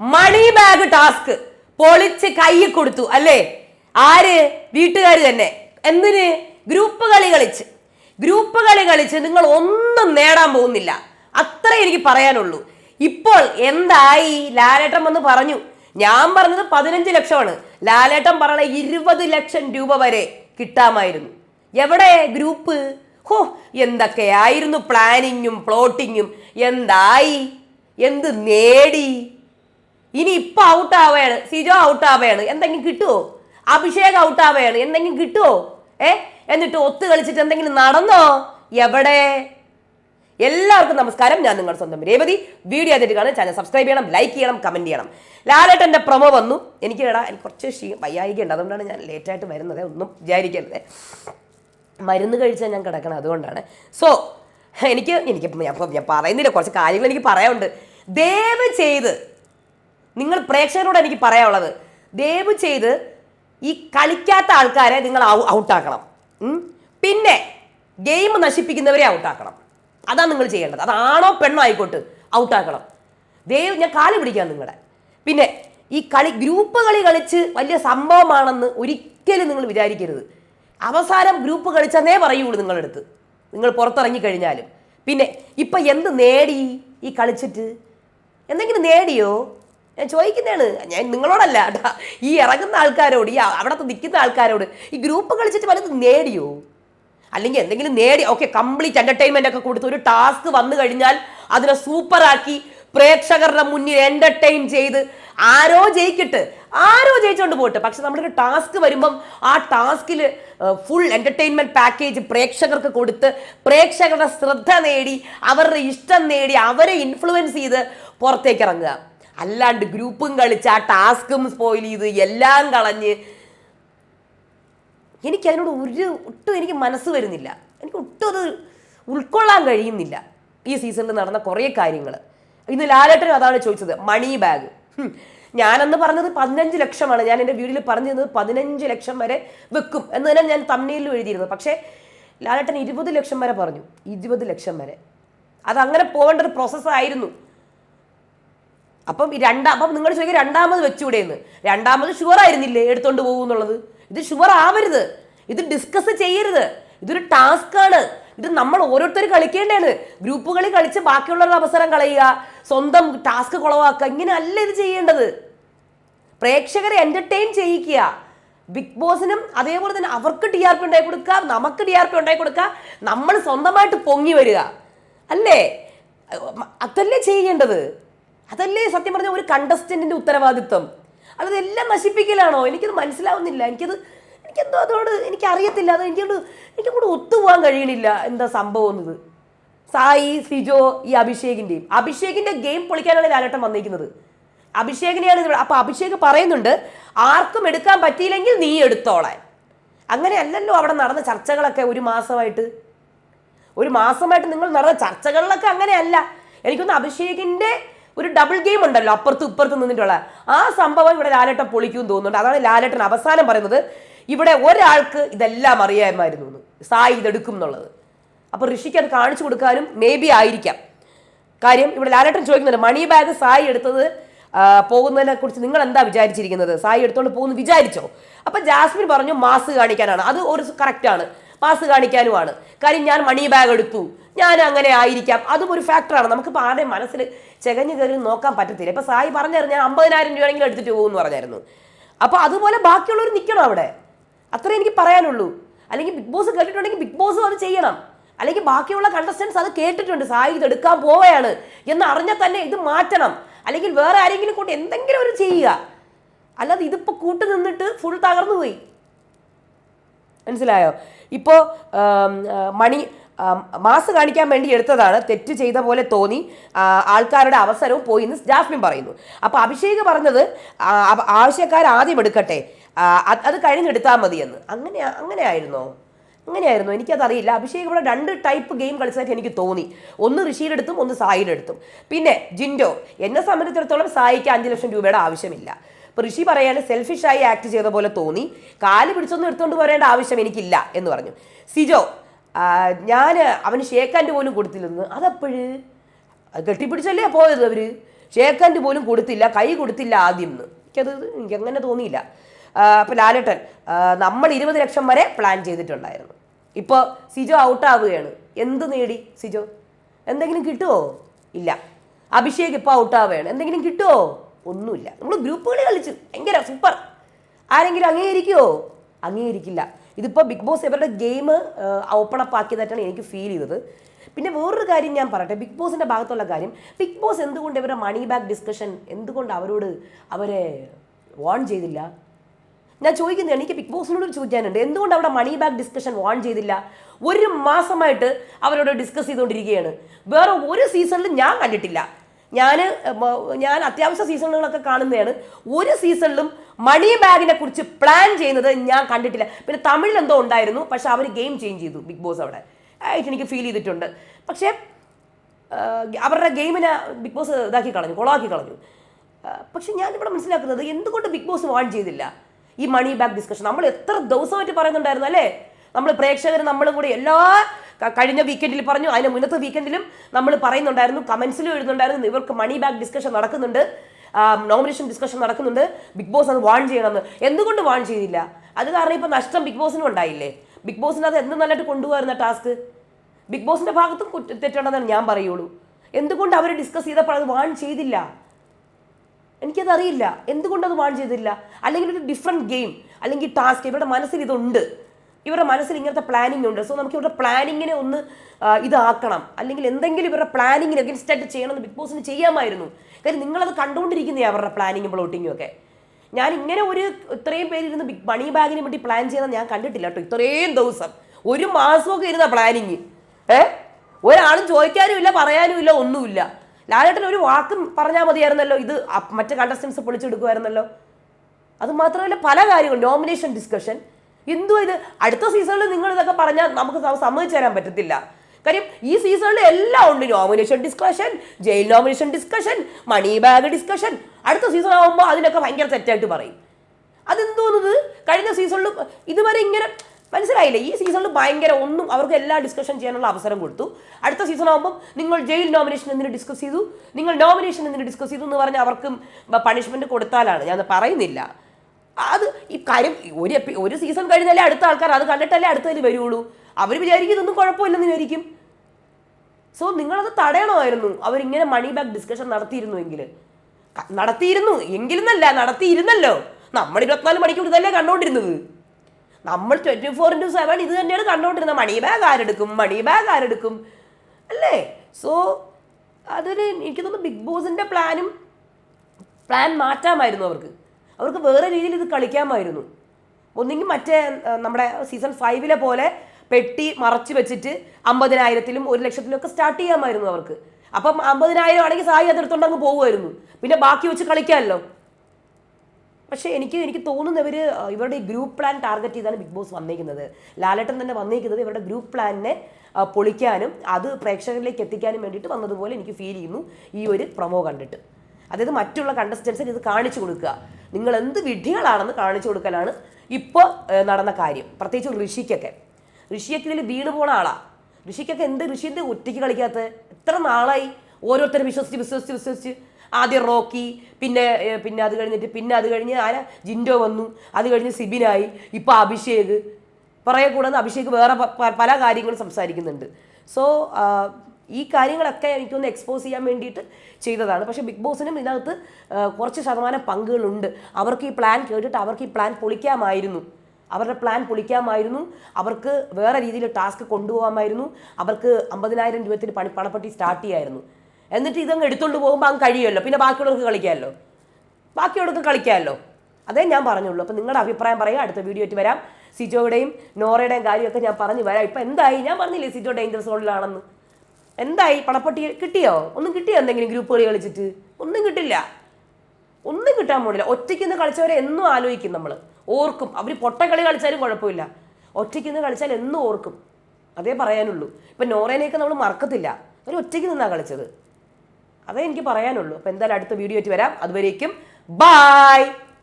മണി bag task. പൊളിച്ച് കൈ കൊടുത്തു അല്ലേ? ആര്? വീട്ടുകാർ തന്നെ. എന്തിന്? ഗ്രൂപ്പ് കളി കളിച്ച്. ഗ്രൂപ്പ് കളി കളിച്ച് നിങ്ങൾ ഒന്നും നേടാൻ പോകുന്നില്ല. അത്ര എനിക്ക് പറയാനുള്ളൂ. ഇപ്പോൾ എന്തായി? ലാലേട്ടൻ വന്ന് പറഞ്ഞു. ഞാൻ പറഞ്ഞത് പതിനഞ്ച് ലക്ഷമാണ്. ലാലേട്ടൻ പറഞ്ഞ ഇരുപത് ലക്ഷം രൂപ വരെ കിട്ടാമായിരുന്നു. എവിടെ? ഗ്രൂപ്പ്? ഹോ എന്തൊക്കെയായിരുന്നു പ്ലാനിങ്ങും പ്ലോട്ടിങ്ങും. എന്തായി? എന്ത് നേടി? ഇനി ഇപ്പൊ ഔട്ട് ആവുകയാണ്. സിജോ ഔട്ട് ആവുകയാണ്. എന്തെങ്കിലും കിട്ടുമോ അഭിഷേക് ഔട്ട് ആവുകയാണ്. എന്തെങ്കിലും കിട്ടുമോ ഏ? എന്നിട്ട് ഒത്തു കളിച്ചിട്ട് എന്തെങ്കിലും നടന്നോ? എവിടെ? എല്ലാവർക്കും നമസ്കാരം. ഞാൻ നിങ്ങളുടെ സ്വന്തം രേവതി. വീഡിയോ അതിട്ട് കാണാൻ ചാനൽ സബ്സ്ക്രൈബ് ചെയ്യണം ലൈക്ക് ചെയ്യണം കമന്റ് ചെയ്യണം. ലാലേട്ടന്റെ പ്രൊമോ വന്നു. എനിക്ക് എടാ എനിക്ക് കുറച്ച് ക്ഷീ വയ്യായികയുണ്ട് അതുകൊണ്ടാണ് ഞാൻ ലേറ്റായിട്ട് വരുന്നത്. ഒന്നും വിചാരിക്കരുത്. മരുന്ന് കഴിച്ചാൽ ഞാൻ കിടക്കണം അതുകൊണ്ടാണ്. സോ എനിക്ക് എനിക്ക് ഞാൻ പറയുന്നില്ല. കുറച്ച് കാര്യങ്ങൾ എനിക്ക് പറയാനുണ്ട്. ദയവ് ചെയ്ത് നിങ്ങൾ പ്രേക്ഷകരോട് എനിക്ക് പറയാനുള്ളത് ദയവ് ചെയ്ത് ഈ കളിക്കാത്ത ആൾക്കാരെ നിങ്ങൾ ഔട്ടാക്കണം. പിന്നെ ഗെയിം നശിപ്പിക്കുന്നവരെ ഔട്ടാക്കണം. അതാണ് നിങ്ങൾ ചെയ്യേണ്ടത്. അതാണോ പെണ്ണോ ആയിക്കോട്ട് ഔട്ടാക്കണം. ദയവ് ഞാൻ കാൽ പിടിക്കാം നിങ്ങളുടെ പിന്നെ ഈ കളി ഗ്രൂപ്പ് കളി കളിച്ച് വലിയ സംഭവമാണെന്ന് ഒരിക്കലും നിങ്ങൾ വിചാരിക്കരുത്. അവസാനം ഗ്രൂപ്പ് കളിച്ചെന്നേ പറയുള്ളൂ നിങ്ങളെടുത്ത്. നിങ്ങൾ പുറത്തിറങ്ങി കഴിഞ്ഞാലും. പിന്നെ ഇപ്പം എന്ത് നേടി ഈ കളിച്ചിട്ട്? എന്തെങ്കിലും നേടിയോ? ഞാൻ ചോദിക്കുന്നതാണ് ഞാൻ നിങ്ങളോടല്ല കേട്ടാ ഈ ഇറങ്ങുന്ന ആൾക്കാരോട് ഈ അവിടത്തെ നിൽക്കുന്ന ആൾക്കാരോട് ഈ ഗ്രൂപ്പ് കളിച്ചിട്ട് വലുത് നേടിയോ? അല്ലെങ്കിൽ എന്തെങ്കിലും നേടി ഓക്കെ കംപ്ലീറ്റ് എന്റർടൈൻമെന്റ് ഒക്കെ കൊടുത്ത് ഒരു ടാസ്ക് വന്നു കഴിഞ്ഞാൽ അതിനെ സൂപ്പറാക്കി പ്രേക്ഷകരുടെ മുന്നിൽ എന്റർടൈൻ ചെയ്ത് ആരോ ജയിക്കട്ട് ആരോ ജയിച്ചുകൊണ്ട് പോട്ടെ. പക്ഷെ നമ്മളൊരു ടാസ്ക് വരുമ്പം ആ ടാസ്കിൽ ഫുൾ എന്റർടൈൻമെന്റ് പാക്കേജ് പ്രേക്ഷകർക്ക് കൊടുത്ത് പ്രേക്ഷകരുടെ ശ്രദ്ധ നേടി അവരുടെ ഇഷ്ടം നേടി അവരെ ഇൻഫ്ലുവൻസ് ചെയ്ത് പുറത്തേക്ക് ഇറങ്ങുക. അല്ലാണ്ട് ഗ്രൂപ്പും കളിച്ച് ആ ടാസ്കും സ്പോയിൽ ചെയ്ത് എല്ലാം കളഞ്ഞ് എനിക്കതിനോട് ഒരു ഒട്ടും എനിക്ക് മനസ്സ് വരുന്നില്ല. എനിക്ക് ഒട്ടും അത് ഉൾക്കൊള്ളാൻ കഴിയുന്നില്ല ഈ സീസണിൽ നടന്ന കുറേ കാര്യങ്ങൾ. ഇന്ന് ലാലേട്ടൻ അതാണ് ചോദിച്ചത് മണി ബാഗ് ഞാനെന്ന് പറഞ്ഞത് പതിനഞ്ച് ലക്ഷമാണ്. ഞാൻ എന്റെ വീഡിയോയിൽ പറഞ്ഞിരുന്നത് പതിനഞ്ച് ലക്ഷം വരെ വെക്കും എന്ന് തന്നെ ഞാൻ തമ്മിലും എഴുതിയിരുന്നത് പക്ഷേ ലാലേട്ടൻ ഇരുപത് ലക്ഷം വരെ പറഞ്ഞു. ഇരുപത് ലക്ഷം വരെ. അത് അങ്ങനെ പോകേണ്ട ഒരു പ്രോസസ്സായിരുന്നു അപ്പം ഈ രണ്ടാം അപ്പം നിങ്ങൾ ചോദിക്കുക രണ്ടാമത് വെച്ചുകൂടെ എന്ന് രണ്ടാമത് ഷുവർ ആയിരുന്നില്ലേ എടുത്തോണ്ട് പോകും എന്നുള്ളത്? ഇത് ഷുവർ ആവരുത്. ഇത് ഡിസ്കസ് ചെയ്യരുത്. ഇതൊരു ടാസ്ക് ആണ് ഇത് നമ്മൾ ഓരോരുത്തർ കളിക്കേണ്ടതാണ് ഗ്രൂപ്പ് കളി കളിച്ച് ബാക്കിയുള്ളവരുടെ അവസരം കളയുക സ്വന്തം ടാസ്ക് കുളവാക്കുക ഇങ്ങനെയല്ല ഇത് ചെയ്യേണ്ടത്. പ്രേക്ഷകരെ എന്റർടൈൻ ചെയ്യിക്കുക. ബിഗ് ബോസിനും അതേപോലെ തന്നെ അവർക്ക് ടി ആർ പി ഉണ്ടാക്കി കൊടുക്കുക നമുക്ക് ടി ആർ പി ഉണ്ടാക്കി കൊടുക്കുക നമ്മൾ സ്വന്തമായിട്ട് പൊങ്ങി വരിക. അല്ലേ? അതല്ലേ ചെയ്യേണ്ടത്? അതല്ലേ സത്യം പറഞ്ഞ ഒരു കണ്ടസ്റ്റന്റിന്റെ ഉത്തരവാദിത്വം? അല്ലാതെ എല്ലാം നശിപ്പിക്കലാണോ? എനിക്കത് മനസ്സിലാവുന്നില്ല. എനിക്കത് എനിക്കെന്തോ അതോട് എനിക്കറിയത്തില്ല. അത് എനിക്കോട് എനിക്കങ്ങോട്ട് ഒത്തുപോകാൻ കഴിയണില്ല എന്താ സംഭവം എന്നത്. സായി സിജോ ഈ അഭിഷേകിന്റെയും. അഭിഷേകിന്റെ ഗെയിം പൊളിക്കാനാണ് ലാലേട്ടൻ വന്നിരിക്കുന്നത്. അഭിഷേകിനെയാണ് ഇത് അപ്പൊ അഭിഷേക് പറയുന്നുണ്ട് ആർക്കും എടുക്കാൻ പറ്റിയില്ലെങ്കിൽ നീ എടുത്തോളാൻ. അങ്ങനെ അല്ലല്ലോ അവിടെ നടന്ന ചർച്ചകളൊക്കെ ഒരു മാസമായിട്ട്. ഒരു മാസമായിട്ട് നിങ്ങൾ നടന്ന ചർച്ചകളിലൊക്കെ അങ്ങനെയല്ല. എനിക്കൊന്ന് അഭിഷേകിന്റെ ഒരു ഡബിൾ ഗെയിം ഉണ്ടല്ലോ അപ്പുറത്ത് ഇപ്പുറത്ത് നിന്നിട്ടുള്ള. ആ സംഭവം ഇവിടെ ലാലേട്ടൻ പൊളിക്കും തോന്നുന്നുണ്ട്. അതാണ് ലാലേട്ടൻ അവസാനം പറയുന്നത് ഇവിടെ ഒരാൾക്ക് ഇതെല്ലാം അറിയാമായിരുന്നു സായി ഇതെടുക്കും എന്നുള്ളത്. അപ്പൊ ഋഷിക്ക് അത് കാണിച്ചു കൊടുക്കാനും മേ ബി ആയിരിക്കാം. കാര്യം ഇവിടെ ലാലേട്ടൻ ചോദിക്കുന്നുണ്ട് മണി ബാഗ് സായി എടുത്തത് പോകുന്നതിനെ കുറിച്ച് നിങ്ങൾ എന്താ വിചാരിച്ചിരിക്കുന്നത്? സായി എടുത്തോണ്ട് പോകുന്നു വിചാരിച്ചോ? അപ്പൊ ജാസ്മിൻ പറഞ്ഞു മാസ് കാണിക്കാനാണ്. അത് ഒരു കറക്റ്റ് മാസ് കാണിക്കാനുമാണ്. കാര്യം ഞാൻ മണി ബാഗ് എടുത്തു. ഞാൻ അങ്ങനെ ആയിരിക്കാം. അതും ഒരു ഫാക്ടറാണ് നമുക്ക് ആരുടെയും മനസ്സിൽ ചെകഞ്ഞു കയറി നോക്കാൻ പറ്റത്തില്ല. ഇപ്പം സായി പറഞ്ഞായിരുന്നു ഞാൻ അമ്പതിനായിരം രൂപയെങ്കിലും എടുത്തിട്ട് പോകുമെന്ന് പറഞ്ഞായിരുന്നു. അപ്പോൾ അതുപോലെ ബാക്കിയുള്ളവർ നിൽക്കണം അവിടെ? അത്രേ എനിക്ക് പറയാനുള്ളൂ. അല്ലെങ്കിൽ ബിഗ് ബോസ് കേട്ടിട്ടുണ്ടെങ്കിൽ ബിഗ് ബോസ് അത് ചെയ്യണം. അല്ലെങ്കിൽ ബാക്കിയുള്ള കണ്ടസ്റ്റൻസ് അത് കേട്ടിട്ടുണ്ട്. സായി ഇത് എടുക്കാൻ പോവുകയാണ് എന്ന് അറിഞ്ഞാൽ തന്നെ ഇത് മാറ്റണം. അല്ലെങ്കിൽ വേറെ ആരെങ്കിലും കൊണ്ട് എന്തെങ്കിലും ഒരു ചെയ്യുക. അല്ലാതെ ഇതിപ്പോൾ കൂട്ടു നിന്നിട്ട് ഫുൾ തകർന്നു പോയി മനസ്സിലായോ? ഇപ്പോൾ മണി മാസ് കാണിക്കാൻ വേണ്ടി എടുത്തതാണ്. തെറ്റ് ചെയ്ത പോലെ തോന്നി. ആൾക്കാരുടെ അവസരവും പോയി എന്ന് ജാസ്മിൻ പറയുന്നു. അപ്പോൾ അഭിഷേക് പറഞ്ഞത് ആവശ്യക്കാർ ആദ്യം എടുക്കട്ടെ. അത് കഴിഞ്ഞെടുത്താൽ മതിയെന്ന് അങ്ങനെ അങ്ങനെ ആയിരുന്നോ? അങ്ങനെയായിരുന്നു എനിക്കതറിയില്ല. അഭിഷേക് ഇവിടെ രണ്ട് ടൈപ്പ് ഗെയിം കളിച്ചതായിട്ട് എനിക്ക് തോന്നി. ഒന്ന് ഋഷിയുടെ അടുത്തും ഒന്ന് സായിയുടെ പിന്നെ ജിൻഡോ. എന്നെ സംബന്ധിച്ചിടത്തോളം സായിക്ക് അഞ്ച് ലക്ഷം രൂപയുടെ ആവശ്യമില്ല. ഇപ്പൊ ഋഷി പറയാണ് സെൽഫിഷായി ആക്ട് ചെയ്ത പോലെ തോന്നി. കാൽ പിടിച്ചൊന്നും എടുത്തുകൊണ്ട് വരേണ്ട ആവശ്യം എനിക്കില്ല എന്ന് പറഞ്ഞു. സിജോ ഞാൻ അവന് ഷേക്കാന്റെ പോലും കൊടുത്തില്ലെന്ന്. അതപ്പോഴ്? കെട്ടിപ്പിടിച്ചല്ലേ പോയത് അവർ? ഷേക്കാന്റെ പോലും കൊടുത്തില്ല കൈ കൊടുത്തില്ല ആദ്യം എന്ന്. എനിക്കത് എനിക്ക് അങ്ങനെ തോന്നിയില്ല അപ്പോൾ ലാലേട്ടൻ നമ്മൾ ഇരുപത് ലക്ഷം വരെ പ്ലാൻ ചെയ്തിട്ടുണ്ടായിരുന്നു. ഇപ്പോൾ സിജോ ഔട്ടാവുകയാണ് എന്ത് നേടി സിജോ? എന്തെങ്കിലും കിട്ടുമോ ഇല്ല. അഭിഷേക് ഇപ്പോൾ ഔട്ടാവുകയാണ് എന്തെങ്കിലും കിട്ടുമോ ഒന്നുമില്ല. നമ്മൾ ഗ്രൂപ്പുകൾ കളിച്ചു ഭയങ്കര സൂപ്പർ ആരെങ്കിലും അംഗീകരിക്കുമോ അംഗീകരിക്കില്ല. ഇതിപ്പോൾ ബിഗ് ബോസ് ഇവരുടെ ഗെയിം ഓപ്പൺ അപ്പ് ആക്കിയതായിട്ടാണ് എനിക്ക് ഫീൽ ചെയ്തത്. പിന്നെ വേറൊരു കാര്യം ഞാൻ പറയട്ടെ. ബിഗ് ബോസിന്റെ ഭാഗത്തുള്ള കാര്യം ബിഗ് ബോസ് എന്തുകൊണ്ട് ഇവരുടെ മണി ബാക്ക് ഡിസ്കഷൻ എന്തുകൊണ്ട് അവരോട് അവരെ വാൺ ചെയ്തില്ല? ഞാൻ ചോദിക്കുന്നത് എനിക്ക് ബിഗ് ബോസിനോട് ചോദിക്കാനുണ്ട് എന്തുകൊണ്ട് അവിടെ മണി ബാക്ക് ഡിസ്കഷൻ വാൺ ചെയ്തില്ല? ഒരു മാസമായിട്ട് അവരോട് ഡിസ്കസ് ചെയ്തുകൊണ്ടിരിക്കുകയാണ്. വേറെ ഒരു സീസണിലും ഞാൻ കണ്ടിട്ടില്ല. ഞാൻ ഞാൻ അത്യാവശ്യ സീസണുകളൊക്കെ കാണുന്നതാണ്. ഒരു സീസണിലും മണി ബാഗിനെ കുറിച്ച് പ്ലാൻ ചെയ്യുന്നത് ഞാൻ കണ്ടിട്ടില്ല. പിന്നെ തമിഴിൽ എന്തോ ഉണ്ടായിരുന്നു പക്ഷെ അവർ ഗെയിം ചേഞ്ച് ചെയ്തു ബിഗ് ബോസ് അവിടെ. ആയിട്ട് എനിക്ക് ഫീൽ ചെയ്തിട്ടുണ്ട്. പക്ഷേ അവരുടെ ഗെയിമിനെ ബിഗ് ബോസ് ഇതാക്കി കളഞ്ഞു കൊളാക്കി കളഞ്ഞു. പക്ഷെ ഞാൻ ഞാനിവിടെ മനസ്സിലാക്കുന്നത് എന്തുകൊണ്ട് ബിഗ് ബോസ് വാൺ ചെയ്തില്ല? ഈ മണി ബാഗ് ഡിസ്കഷൻ. നമ്മൾ എത്ര ദിവസമായിട്ട് പറയുന്നുണ്ടായിരുന്നു അല്ലേ? നമ്മൾ പ്രേക്ഷകർ നമ്മളും കൂടി എല്ലാ കഴിഞ്ഞ വീക്കെൻഡിൽ പറഞ്ഞു. അതിന് മുന്നത്തെ വീക്കെൻഡിലും നമ്മൾ പറയുന്നുണ്ടായിരുന്നു. കമൻസിലും എഴുതുന്നുണ്ടായിരുന്നു. ഇവർക്ക് മണി ബാക്ക് ഡിസ്കഷൻ നടക്കുന്നുണ്ട്. നോമിനേഷൻ ഡിസ്കഷൻ നടക്കുന്നുണ്ട്. ബിഗ് ബോസ് അത് വാൺ ചെയ്യണമെന്ന്. എന്തുകൊണ്ട് വാൺ ചെയ്തില്ല? അത് കാരണം ഇപ്പം നഷ്ടം ബിഗ് ബോസിനും ഉണ്ടായില്ലേ? ബിഗ് ബോസിന് അത് എന്ത് നല്ലതായിട്ട് കൊണ്ടുപോകുന്ന ടാസ്ക് ബിഗ് ബോസിന്റെ ഭാഗത്തും തെറ്റുണ്ടെന്നാണ് ഞാൻ പറയുള്ളൂ. എന്തുകൊണ്ട് അവർ ഡിസ്കസ് ചെയ്തപ്പോൾ അത് വാൺ ചെയ്തില്ല? എനിക്കത് അറിയില്ല എന്തുകൊണ്ട് അത് വാൺ ചെയ്തില്ല? അല്ലെങ്കിൽ ഒരു ഡിഫറെന്റ് ഗെയിം അല്ലെങ്കിൽ ടാസ്ക് ഇവരുടെ മനസ്സിൽ ഇതുണ്ട്. ഇവരുടെ മനസ്സിൽ ഇങ്ങനത്തെ പ്ലാനിങ് ഉണ്ട്. സോ നമുക്ക് ഇവരുടെ പ്ലാനിങ്ങിനെ ഒന്ന് ഇതാക്കണം. അല്ലെങ്കിൽ എന്തെങ്കിലും ഇവരുടെ പ്ലാനിങ്ങിന് അഗൻസ്റ്റ് ആയിട്ട് ചെയ്യണമെന്ന് ബിഗ് ബോസിന് ചെയ്യാമായിരുന്നു. കാര്യം നിങ്ങളത് കണ്ടുകൊണ്ടിരിക്കുന്നേ അവരുടെ പ്ലാനിങ്ങും പ്ലോട്ടിങ്ങും ഒക്കെ. ഞാൻ ഇങ്ങനെ ഒരു ഇത്രയും പേര് ഇരുന്ന് ബിഗ് മണി ബാഗിന് വേണ്ടി പ്ലാൻ ചെയ്താൽ ഞാൻ കണ്ടിട്ടില്ല കേട്ടോ. ഇത്രയും ദിവസം. ഒരു മാസമൊക്കെ ഇരുന്ന പ്ലാനിങ് ഏ? ഒരാളും ചോദിക്കാനും ഇല്ല പറയാനും ഇല്ല ഒന്നുമില്ല. ലാലേട്ടൻ ഒരു വാക്കും പറഞ്ഞാൽ മതിയായിരുന്നല്ലോ. ഇത് മറ്റ് കണ്ടസ്റ്റൻസ് പൊളിച്ചെടുക്കുമായിരുന്നല്ലോ. അത് മാത്രമല്ല പല കാര്യങ്ങളും. നോമിനേഷൻ ഡിസ്കഷൻ എന്തോ ഇത്? അടുത്ത സീസണിൽ നിങ്ങൾ ഇതൊക്കെ പറഞ്ഞാൽ നമുക്ക് സമ്മതിച്ചു തരാൻ പറ്റത്തില്ല. കാര്യം ഈ സീസണിൽ എല്ലാം ഉണ്ട്. Nomination discussion jail nomination discussion money bag discussion അടുത്ത സീസൺ ആകുമ്പോൾ അതിനൊക്കെ ഭയങ്കര തെറ്റായിട്ട് പറയും. അതെന്തോന്നത്? കഴിഞ്ഞ സീസണിൽ ഇതുവരെ ഇങ്ങനെ മനസ്സിലായില്ലേ? ഈ സീസണിൽ ഭയങ്കര ഒന്നും അവർക്ക് എല്ലാ ഡിസ്കഷൻ ചെയ്യാനുള്ള അവസരം കൊടുത്തു. അടുത്ത സീസൺ ആകുമ്പോൾ നിങ്ങൾ ജയിൽ നോമിനേഷൻ എന്തിനു ഡിസ്കസ് ചെയ്തു. നിങ്ങൾ നോമിനേഷൻ എന്തിനു ഡിസ്കസ് ചെയ്തു എന്ന് പറഞ്ഞാൽ അവർക്കും പണിഷ്മെന്റ് കൊടുത്താലാണ്. ഞാൻ പറയുന്നില്ല. അത് ഈ കാര്യം ഒരു ഒരു സീസൺ കഴിഞ്ഞാലേ അടുത്ത ആൾക്കാർ അത് കണ്ടിട്ടല്ലേ അടുത്തതിൽ വരുള്ളൂ. അവർ വിചാരിക്കും ഇതൊന്നും കുഴപ്പമില്ലെന്ന് വിചാരിക്കും. സോ നിങ്ങളത് തടയണമായിരുന്നു. അവരിങ്ങനെ മണി ബാക്ക് ഡിസ്കഷൻ നടത്തിയിരുന്നുവെങ്കിൽ നടത്തിയിരുന്നു. എങ്കിലെന്നല്ല നടത്തിയിരുന്നല്ലോ. നമ്മൾ ഇരുപത്തിനാല് മണിക്കൂർ ഇതല്ലേ കണ്ടോണ്ടിരുന്നത്. നമ്മൾ ട്വന്റി ഫോർ ഇന്റു സെവൻ ഇത് തന്നെയാണ് കണ്ടോണ്ടിരുന്നത്. മണി ബാഗ് ആരെടുക്കും? മണി ബാഗ് ആരെടുക്കും? അല്ലേ? സോ അതൊരു എനിക്ക് തോന്നുന്നു ബിഗ് ബോസിന്റെ പ്ലാനും പ്ലാൻ മാറ്റാമായിരുന്നു അവർക്ക്. അവർക്ക് വേറെ രീതിയിൽ ഇത് കളിക്കാമായിരുന്നു. ഒന്നെങ്കിൽ മറ്റേ നമ്മുടെ സീസൺ ഫൈവിലെ പോലെ പെട്ടി മറച്ചു വെച്ചിട്ട് അമ്പതിനായിരത്തിലും ഒരു ലക്ഷത്തിലും ഒക്കെ സ്റ്റാർട്ട് ചെയ്യാമായിരുന്നു അവർക്ക്. അപ്പം അമ്പതിനായിരം ആണെങ്കിൽ സായി അതെടുത്തോണ്ട് അങ്ങ് പോകുമായിരുന്നു. പിന്നെ ബാക്കി വെച്ച് കളിക്കാമല്ലോ. പക്ഷേ എനിക്ക് എനിക്ക് തോന്നുന്നവർ ഇവരുടെ ഗ്രൂപ്പ് പ്ലാൻ ടാർഗറ്റ് ചെയ്താണ് ബിഗ് ബോസ് വന്നിരിക്കുന്നത് ലാലേട്ടൻ തന്നെ വന്നിരിക്കുന്നത് ഇവരുടെ ഗ്രൂപ്പ് പ്ലാനിനെ പൊളിക്കാനും അത് പ്രേക്ഷകരിലേക്ക് എത്തിക്കാനും വേണ്ടിയിട്ട് വന്നതുപോലെ എനിക്ക് ഫീൽ ചെയ്യുന്നു ഈ ഒരു പ്രൊമോ കണ്ടിട്ട്. അതായത് മറ്റുള്ള കണ്ടസ്റ്റൻസിന് ഇത് കാണിച്ചു കൊടുക്കുക. നിങ്ങൾ എന്ത് വിഡ്ഢികളാണെന്ന് കാണിച്ചു കൊടുക്കലാണ് ഇപ്പോൾ നടന്ന കാര്യം. പ്രത്യേകിച്ച് ഋഷിക്കൊക്കെ. ഋഷിയൊക്കെ ഇതിൽ വീണ് പോണ ആളാ. ഋഷിക്കൊക്കെ എന്ത് ഋഷിന്റെ ഒറ്റയ്ക്ക് കളിക്കാത്ത? എത്ര നാളായി ഓരോരുത്തരെ വിശ്വസിച്ച് വിശ്വസിച്ച് വിശ്വസിച്ച് ആദ്യം റോക്കി പിന്നെ പിന്നെ അത് കഴിഞ്ഞിട്ട് പിന്നെ അത് കഴിഞ്ഞ് ആരാ? ജിൻഡോ വന്നു. അത് കഴിഞ്ഞ് സിബിനായി ഇപ്പോൾ അഭിഷേക്. പറയക്കൂടാന്ന് അഭിഷേക് വേറെ പല കാര്യങ്ങളും സംസാരിക്കുന്നുണ്ട്. സോ ഈ കാര്യങ്ങളൊക്കെ എനിക്കൊന്ന് എക്സ്പോസ് ചെയ്യാൻ വേണ്ടിയിട്ട് ചെയ്തതാണ്. പക്ഷേ ബിഗ് ബോസിനും ഇതിനകത്ത് കുറച്ച് ശതമാനം പങ്കുകളുണ്ട്. അവർക്ക് ഈ പ്ലാൻ കേട്ടിട്ട് അവർക്ക് ഈ പ്ലാൻ പൊളിക്കാമായിരുന്നു. അവരുടെ പ്ലാൻ പൊളിക്കാമായിരുന്നു. അവർക്ക് വേറെ രീതിയിൽ ടാസ്ക് കൊണ്ടുപോകാമായിരുന്നു. അവർക്ക് അമ്പതിനായിരം രൂപത്തിന് പണി പണപ്പെട്ടി സ്റ്റാർട്ട് ചെയ്യായിരുന്നു. എന്നിട്ട് ഇതങ്ങ് എടുത്തുകൊണ്ട് പോകുമ്പോൾ അങ്ങ് കഴിയുമല്ലോ. പിന്നെ ബാക്കിയുള്ളവർക്ക് കളിക്കാമല്ലോ. ബാക്കിയുള്ളവർക്ക് കളിക്കാമല്ലോ. അതേ ഞാൻ പറഞ്ഞുള്ളൂ. അപ്പോൾ നിങ്ങളുടെ അഭിപ്രായം പറയുക. അടുത്ത വീഡിയോ ആയിട്ട് വരാം. സിജോയുടെയും നോറയുടെയും കാര്യമൊക്കെ ഞാൻ പറഞ്ഞു വരാം. ഇപ്പം എന്തായി? ഞാൻ പറഞ്ഞില്ലേ സിജോ ഡേഞ്ചർ സോണിലാണെന്ന് എന്തായി? പണപ്പെട്ടി കിട്ടിയോ? ഒന്നും കിട്ടിയോ എന്തെങ്കിലും ഗ്രൂപ്പുകൾ കളിച്ചിട്ട്? ഒന്നും കിട്ടില്ല. ഒന്നും കിട്ടാൻ പോണില്ല. ഒറ്റയ്ക്ക് നിന്ന് കളിച്ചവരെ എന്നും ആലോചിക്കും നമ്മൾ ഓർക്കും. അവർ പൊട്ടക്കളി കളിച്ചാലും കുഴപ്പമില്ല. ഒറ്റയ്ക്ക് നിന്ന് കളിച്ചാൽ എന്നും ഓർക്കും. അതേ പറയാനുള്ളൂ. ഇപ്പം നോറേനെയൊക്കെ നമ്മൾ മറക്കത്തില്ല. അവർ ഒറ്റയ്ക്ക് നിന്നാണ് കളിച്ചത്. അതേ എനിക്ക് പറയാനുള്ളൂ. അപ്പം എന്തായാലും അടുത്ത വീഡിയോ ആയിട്ട് വരാം. അതുവരേക്കും ബായ്!